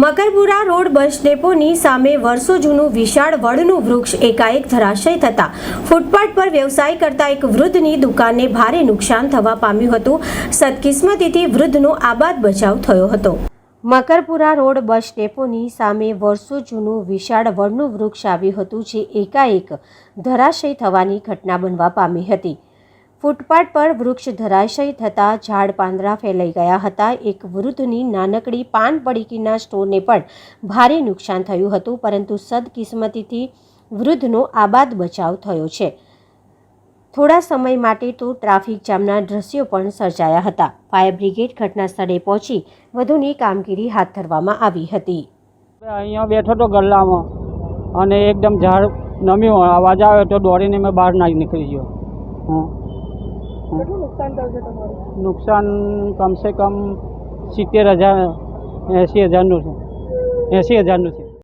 Makarpura road બસ ડેપોની સામે વર્ષો જૂનું વિશાળ વડનું વૃક્ષ એકાએક ધરાશય થતા ફૂટપાથ પર વ્યવસાય કરતા એક વૃદ્ધની દુકાનને ભારે નુકસાન થવા પામ્યું હતું. સદકિસ્મતીથી વૃદ્ધનો આબાદ બચાવ થયો હતો. મકરપુરા રોડ બસ ડેપોની સામે વર્ષો જૂનું વિશાળ વડનું વૃક્ષ આવ્યું હતું, જે એકાએક ધરાશય થવાની ઘટના બનવા પામી હતી. ફૂટપાથ પર વૃક્ષ ધરાશય થતાં ઝાડ પાંદડા ફેલાઈ ગયા હતા. એક વૃદ્ધની નાનકડી પાન પડીકીના સ્ટોરને પણ ભારે નુકસાન થયું હતું, પરંતુ સદકિસ્મતીથી વૃદ્ધનો આબાદ બચાવ થયો છે. થોડા સમય માટે તો ટ્રાફિક જામના દ્રશ્યો પણ સર્જાયા હતા. ફાયર બ્રિગેડ ઘટના સ્થળે પહોંચી વધુની કામગીરી હાથ ધરવામાં આવી હતી. અહીંયા બેઠો તો ગલ્લામાં અને એકદમ ઝાડ નમ્યું, અવાજ આવ્યો તો દોડીને મેં બહાર ના નીકળી ગયો. કેટલું નુકસાન થયું છે તમારું? નુકસાન કમસે કમ સિત્તેર હજાર એંસી હજારનું છે. એંસી હજારનું છે.